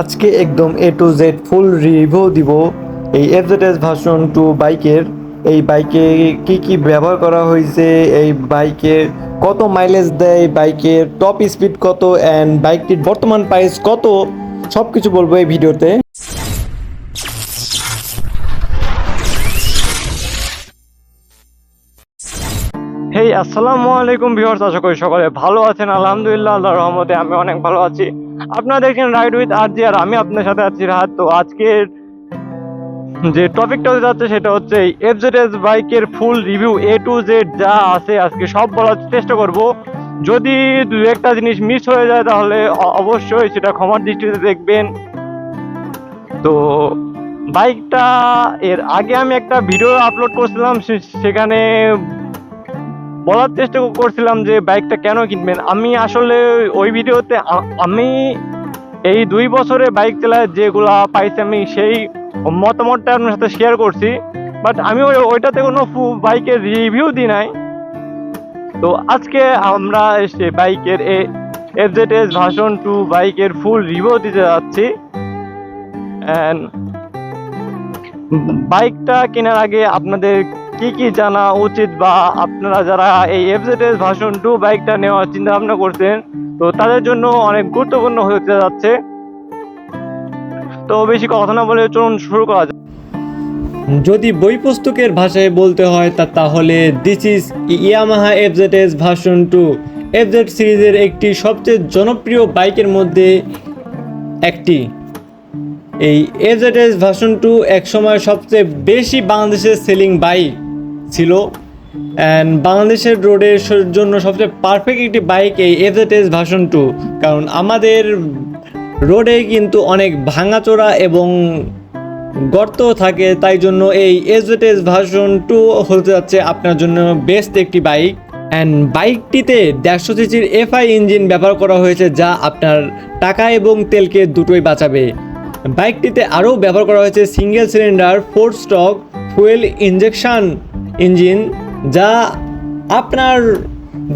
আজকে একদম A to Z full review দিব এই এফজেডএস ভার্সন টু বাইকের। এই বাইকে কি কি ব্যবহার করা হয়েছে, এই বাইকের কত মাইলেজ দেয়, বাইকের টপ স্পিড কত অ্যান্ড বাইকটির বর্তমান প্রাইস কত সব কিছু বলব এই ভিডিওতে। হেই আসসালামু আলাইকুম ভিউয়ার্স আশা করি সকলে ভালো আছেন। আলহামদুলিল্লাহ, আল্লাহর রহমতে আমি অনেক ভালো আছি। আপনারা দেখছেন রাইড উইথ আর জি আর আমি আপনার সাথে আছি রাহাত। তো আজকের যে টপিকটা যাচ্ছে সেটা হচ্ছে এফজেডএস বাইকের full review A to Z যা আছে, আজকে সব বলার চেষ্টা করব। যদি দু একটা জিনিস মিস হয়ে যায়, তাহলে অবশ্যই সেটা ক্ষমার দৃষ্টিতে দেখবেন। তো বাইকটা এর আগে আমি একটা ভিডিও আপলোড করছিলাম সেখানে বলার চেষ্টা করছিলাম যে বাইকটা কেন কিনবেন। আমি আসলে ওই ভিডিওতে আমি এই দুই বছরে বাইক চালায় যেগুলা পাইছি আমি সেই মতামতটা আপনার সাথে শেয়ার করছি। বাট আমি ওই, ওইটাতে কোনো বাইকের রিভিউ দিই নাই। তো আজকে আমরা বাইকের এ এফজেড এস ভার্সন টু বাইকের ফুল রিভিউ দিতে যাচ্ছি। অ্যান্ড বাইকটা কেনার আগে আপনাদের কি কি জানা উচিত বা আপনারা যারা এই এফজেডএস ভার্সন টু বাইকটা নেওয়ার চিন্তা ভাবনা করছেন, তো তাদের জন্য অনেক গুরুত্বপূর্ণ হতে যাচ্ছে। তো বেশি কথা না বলে চলুন শুরু করা যাক। যদি বই পুস্তকের ভাষায় বলতে হয়, তা তাহলে this is Yamaha FZS version two FZ সিরিজের একটি সবচেয়ে জনপ্রিয় বাইকের মধ্যে একটি। এই এফজেডএস ভার্সন টু একসময় সবচেয়ে বেশি বাংলাদেশের সেলিং বাইক ছিল। অ্যান্ড বাংলাদেশের রোডের জন্য সবচেয়ে পারফেক্ট একটি বাইক এই এফজেডএস ভার্সন টু কারণ আমাদের রোডে কিন্তু অনেক ভাঙাচোরা এবং গর্ত থাকে, তাই জন্য এই এসবেটেস ভার্সন টু হতে যাচ্ছে আপনার জন্য বেস্ট একটি বাইক অ্যান্ড বাইকটিতে দেড়শো সিসির এফআই ইঞ্জিন ব্যবহার করা হয়েছে, যা আপনার টাকা এবং তেলকে দুটোই বাঁচাবে। বাইকটিতে আরও ব্যবহার করা হয়েছে single cylinder four stroke fuel injection engine, যা আপনার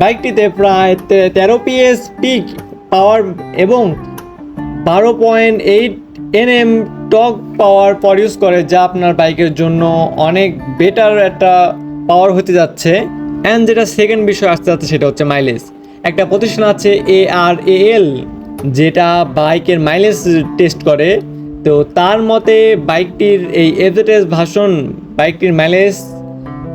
বাইকটিতে প্রায় তেরো পিএস পিক পাওয়ার এবং বারো point eight NM torque power produce করে, যা আপনার বাইকের জন্য অনেক বেটার একটা পাওয়ার হতে যাচ্ছে। অ্যান্ড যেটা সেকেন্ড বিষয় আসতে যাচ্ছে সেটা হচ্ছে মাইলেজ একটা প্রতিষ্ঠান আছে এ আর এ এল যেটা বাইকের মাইলেজ টেস্ট করে। তো তার মতে বাইকটির এই এফজেটেস ভাষণ, বাইকটির মাইলেজ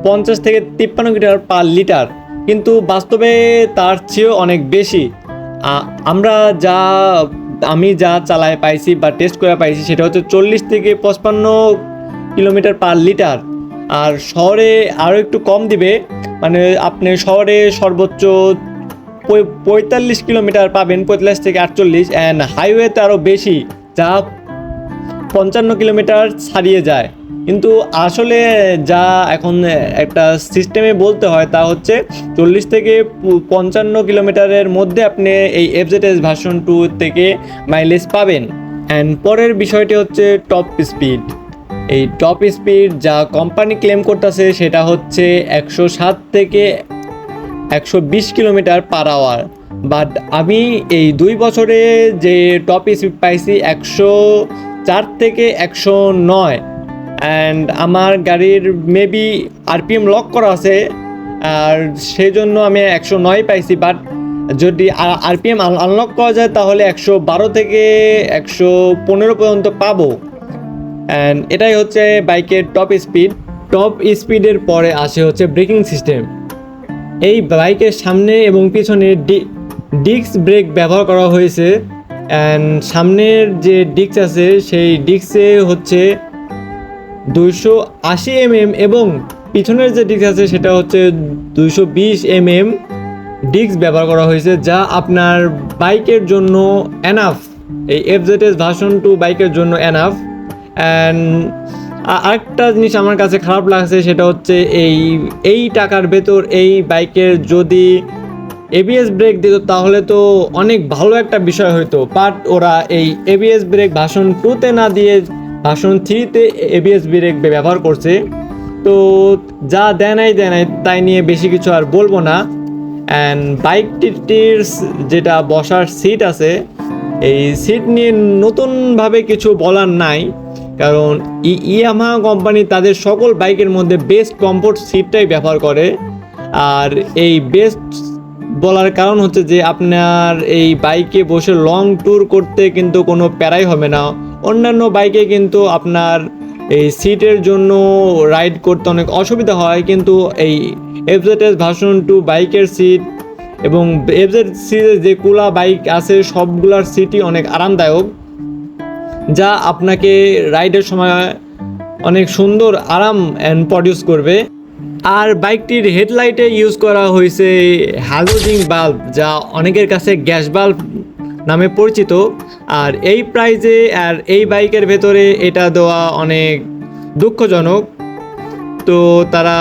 পঞ্চাশ থেকে তিপ্পান্ন কিলোমিটার পার লিটার। কিন্তু বাস্তবে তার চেয়েও অনেক বেশি। আমরা যা, আমি যা চালায় পাইছি বা টেস্ট করে পাইছি সেটা হচ্ছে চল্লিশ থেকে পঁচপান্ন কিলোমিটার পার লিটার। আর শহরে আরও একটু কম দিবে মানে আপনি শহরে সর্বোচ্চ পঁয়তাল্লিশ কিলোমিটার পাবেন, পঁয়তাল্লিশ থেকে আটচল্লিশ অ্যান্ড হাইওয়েতে আরও বেশি, যা পঞ্চান্ন কিলোমিটার ছাড়িয়ে যায়। কিন্তু আসলে যা এখন একটা সিস্টেমে বলতে হয় তা হচ্ছে চল্লিশ থেকে পঞ্চান্ন কিলোমিটারের মধ্যে আপনি এই এফজেডএস ভার্সন টু থেকে মাইলেজ পাবেন। অ্যান্ড পরের বিষয়টি হচ্ছে টপ স্পিড এই টপ স্পিড যা কোম্পানি ক্লেম করতেছে সেটা হচ্ছে একশো সাত থেকে একশো বিশ কিলোমিটার পার আওয়ার বাট আমি এই দুই বছরে যে টপ স্পিড পাইছি একশো চার থেকে একশো নয়। অ্যান্ড আমার গাড়ির মেবি আরপিএম লক করা আছে, আর সেই জন্য আমি একশো নয় পাইছি বাট যদি আরপিএম আনলক করা যায়, তাহলে একশো বারো থেকে একশো পনেরো পর্যন্ত পাবো। অ্যান্ড এটাই হচ্ছে বাইকের টপ স্পিড টপ স্পিডের পরে আসে হচ্ছে ব্রেকিং সিস্টেম এই বাইকের সামনে এবং পিছনে ডিস্ক ব্রেক ব্যবহার করা হয়েছে। অ্যান্ড সামনের যে ডিস্ক আছে, সেই ডিস্কে হচ্ছে দুইশো আশি এমএম এবং পিছনের যে ডিস্ক আছে সেটা হচ্ছে দুইশো বিশ এমএম ডিস্ক ব্যবহার করা হয়েছে, যা আপনার বাইকের জন্য এনাফ এই এফজেডএস ভার্সন টু বাইকের জন্য এনাফ অ্যান্ড আরেকটা জিনিস আমার কাছে খারাপ লাগছে, সেটা হচ্ছে এই এই টাকার ভেতর এই বাইকের যদি এবিএস ব্রেক দিত, তাহলে তো অনেক ভালো একটা বিষয় হতো বাট ওরা এই এবিএস ব্রেক ভাষণ টুতে না দিয়ে ভাষণ থ্রিতে এবিএস ব্রেক ব্যবহার করছে। তো যা দেয় নাই দেয় নাই, তাই নিয়ে বেশি কিছু আর বলব না। অ্যান্ড বাইকটির যেটা বসার সিট আছে, এই সিট নিয়ে নতুনভাবে কিছু বলার নাই। কারণ ই- ইয়ামাহা কোম্পানি তাদের সকল বাইকের মধ্যে বেস্ট কমফোর্ট সিটটাই ব্যবহার করে। আর এই বেস্ট বলার কারণ হচ্ছে যে, আপনার এই বাইকে বসে লং ট্যুর করতে কিন্তু কোনো প্যারাই হবে না। অন্যান্য বাইকে কিন্তু আপনার এই সিটের জন্য রাইড করতে অনেক অসুবিধা হয়, কিন্তু এই এফজেডএস ভার্সন টু বাইকের সিট এবং এফজেড সিরিজের যে কুলা বাইক আছে, সবগুলার সিটই অনেক আরামদায়ক, যা আপনাকে রাইডের সময় অনেক সুন্দর আরাম অ্যান্ড প্রডিউস করবে। আর বাইকটির হেডলাইটে ইউজ করা হয়েছে হ্যালোজিং বাল্ব যা অনেকের কাছে গ্যাস বাল্ব নামে পরিচিত। আর এই প্রাইজে আর এই বাইকের ভেতরে এটা দেওয়া অনেক দুঃখজনক। তো তারা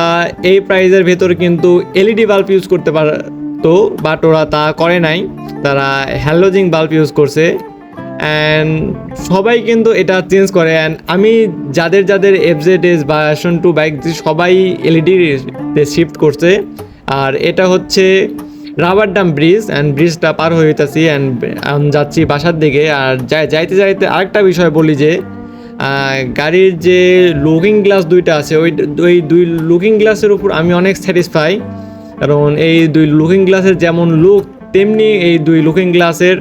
এই প্রাইজের ভেতর কিন্তু এলইডি বাল্ব ইউজ করতে পারতো, বাট ওরা তা করে নাই। তারা হ্যালোজিং বাল্ব ইউজ করছে। অ্যান্ড সবাই কিন্তু এটা চেঞ্জ করে। অ্যান্ড আমি যাদের যাদের এফজেড এস বা অ্যাশন টু বাইক, সবাই এলইডিতে শিফট করছে। আর এটা হচ্ছে রাবার ডাম ব্রিজ অ্যান্ড ব্রিজটা পার হয়ে যেতেছি অ্যান্ড যাচ্ছি বাসার দিকে। আর যাই- যাইতে যাইতে আরেকটা বিষয় বলি যে গাড়ির যে লুকিং গ্লাস দুইটা আছে, ওই ওই দুই লুকিং গ্লাসের উপর আমি অনেক স্যাটিসফাই কারণ এই দুই লুকিং গ্লাসের যেমন লুক তেমনি এই দুই লুকিং গ্লাসের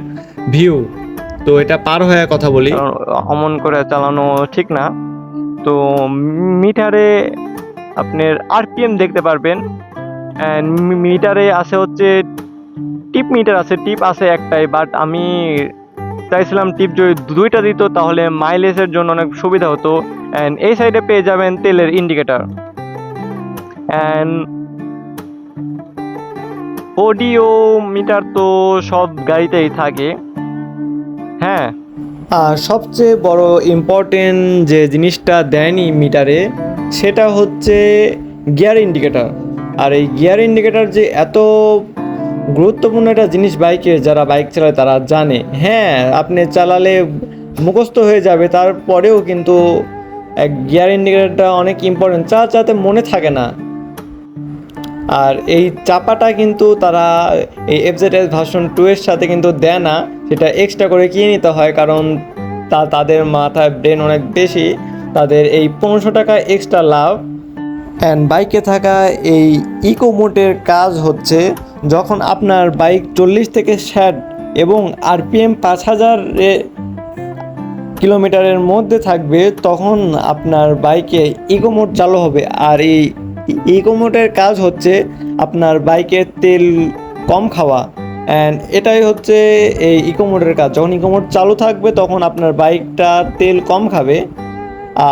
ভিউ তো এটা পার হয়ে কথা বলি। অমন করে চালানো ঠিক না। তো মিটারে আপনার আরপিএম দেখতে পারবেন। মিটারে আছে হচ্ছে টিপ মিটার আছে টিপ আছে একটাই বাট আমি চাইছিলাম টিপ যদি দুইটা দিত তাহলে মাইলেজের জন্য অনেক সুবিধা হতো। অ্যান্ড এই সাইডে পেয়ে যাবেন তেলের ইন্ডিকেটার অ্যান্ড অডিও মিটার তো সব গাড়িতেই থাকে। হ্যাঁ। আর সবচেয়ে বড় ইম্পর্টেন্ট যে জিনিসটা দেয়নি মিটারে সেটা হচ্ছে গিয়ার ইন্ডিকেটর আর এই গিয়ার ইন্ডিকেটার যে এত গুরুত্বপূর্ণ একটা জিনিস বাইকের যারা বাইক চালায় তারা জানে। হ্যাঁ আপনি চালালে মুখস্থ হয়ে যাবে, তারপরেও কিন্তু এক গিয়ার ইন্ডিকেটারটা অনেক ইম্পর্টেন্ট চা চাতে মনে থাকে না। আর এই চাপাটা কিন্তু তারা এই এফজেডএস ভার্সন টু এর সাথে কিন্তু দেয় না, সেটা এক্সট্রা করে কিনে নিতে হয়, কারণ তা, তাদের মাথায় ব্রেন অনেক বেশি, তাদের এই পনেরোশো টাকা এক্সট্রা লাভ। অ্যান্ড বাইকে থাকা এই ইকো মোটের কাজ হচ্ছে যখন আপনার বাইক চল্লিশ থেকে ষাট এবং আরপিএম পাঁচ হাজারে কিলোমিটারের মধ্যে থাকবে, তখন আপনার বাইকে ইকো মোড চালু হবে। আর এই ইকো মোডের কাজ হচ্ছে আপনার বাইকের তেল কম খাওয়া। অ্যান্ড এটাই হচ্ছে এই ইকো মোডের কাজ। যখন ইকো মোড চালু থাকবে, তখন আপনার বাইকটা তেল কম খাবে।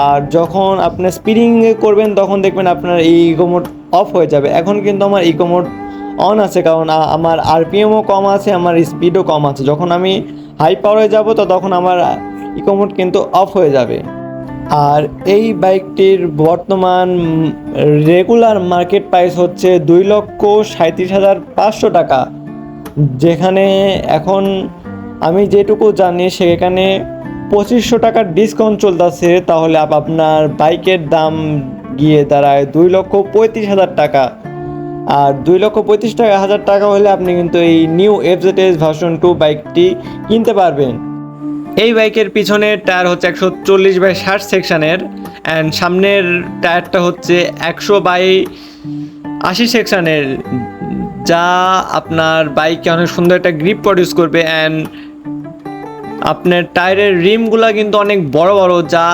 আর যখন আপনি স্পিডিং করবেন, তখন দেখবেন আপনার এই ইকো মোড অফ হয়ে যাবে। এখন কিন্তু আমার ইকো মোড অন আছে, কারণ আমার আরপিএমও কম আছে, আমার স্পিডও কম আছে। যখন আমি হাই পাওয়ারে যাব, তো তখন আমার ইকো মোড কিন্তু অফ হয়ে যাবে। আর এই বাইকটির বর্তমান রেগুলার মার্কেট প্রাইস হচ্ছে দুই লক্ষ সাঁত্রিশ হাজার পাঁচশো টাকা। যেখানে এখন আমি যেটুকু জানি, সেখানে পঁচিশশো টাকার ডিসকাউন্ট চলতেছে, তাহলে আপ- আপনার বাইকের দাম গিয়ে দাঁড়ায় দুই লক্ষ পঁয়ত্রিশ হাজার টাকা। আর দুই লক্ষ পঁয়ত্রিশ টাকা হাজার টাকা হলে আপনি কিন্তু এই নিউ এফজেডএস ভার্সন টু বাইকটি কিনতে পারবেন। এই বাইকের পিছনের টায়ার হচ্ছে একশো চল্লিশ বাই ষাট সেকশানের অ্যান্ড সামনের টায়ারটা হচ্ছে একশো বাই আশি সেকশানের যা আপনার বাইককে অনেক সুন্দর একটা গ্রিপ প্রডিউস করবে অ্যান্ড আপনার টায়ারের রিমগুলো কিন্তু অনেক বড় বড়, যা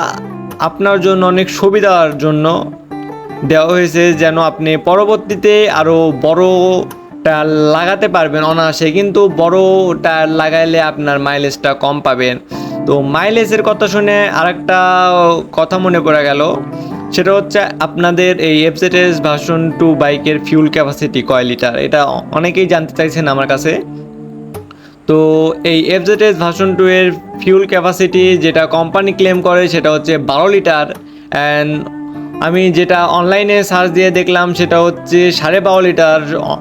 আপনার জন্য অনেক সুবিধার জন্য দেওয়া হয়েছে যেন আপনি পরবর্তীতে আরও বড় টায়ার লাগাতে পারবেন অনায়াসে, কিন্তু বড় টায়ার লাগাইলে আপনার মাইলেজটা কম পাবেন। তো মাইলেজের কথা শুনে আরেকটা কথা মনে পড়ে গেল, সেটা হচ্ছে আপনাদের এই এফজেডএস ভার্সন টু বাইকের ফিউল ক্যাপাসিটি কয় লিটার এটা অনেকেই জানতে চাইছেন আমার কাছে। তো এই এফজেডএস ভার্সন টু এর ফিউল ক্যাপাসিটি যেটা কোম্পানি ক্লেম করে সেটা হচ্ছে বারো লিটার। অ্যান্ড আমি যেটা অনলাইনে সার্চ দিয়ে দেখলাম সেটা হচ্ছে সাড়ে বারো লিটার।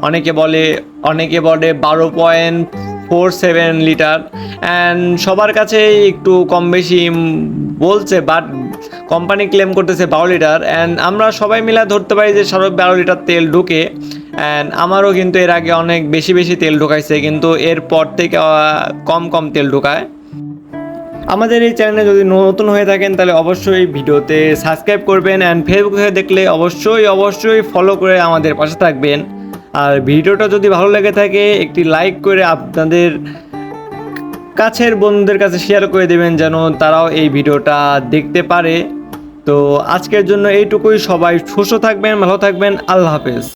অনেকে বলে অনেকে বলে বারো point four seven litre. And সবার কাছে একটু কম বেশি বলছে বাট কোম্পানি ক্লেম করতেছে বারো লিটার। অ্যান্ড আমরা সবাই মিলে ধরতে পারি যে সাড়ে বারো লিটার তেল ঢুকে। অ্যান্ড আমারও কিন্তু এর আগে অনেক বেশি বেশি তেল ঢুকাইছে, কিন্তু এরপর থেকে কম কম তেল ঢুকায়। আমাদের এই চ্যানেলে যদি নতুন হয়ে থাকেন, তাহলে অবশ্যই ভিডিওতে সাবস্ক্রাইব করবেন অ্যান্ড ফেসবুকে দেখলে অবশ্যই অবশ্যই ফলো করে আমাদের পাশে থাকবেন। আর ভিডিওটা যদি ভালো লেগে থাকে, একটি লাইক করে আপনাদের কাছের বন্ধুদের কাছে শেয়ার করে দেবেন, যেন তারাও এই ভিডিওটা দেখতে পারে। তো আজকের জন্য এইটুকুই, সবাই সুস্থ থাকবেন, ভালো থাকবেন, আল্লাহ হাফেজ।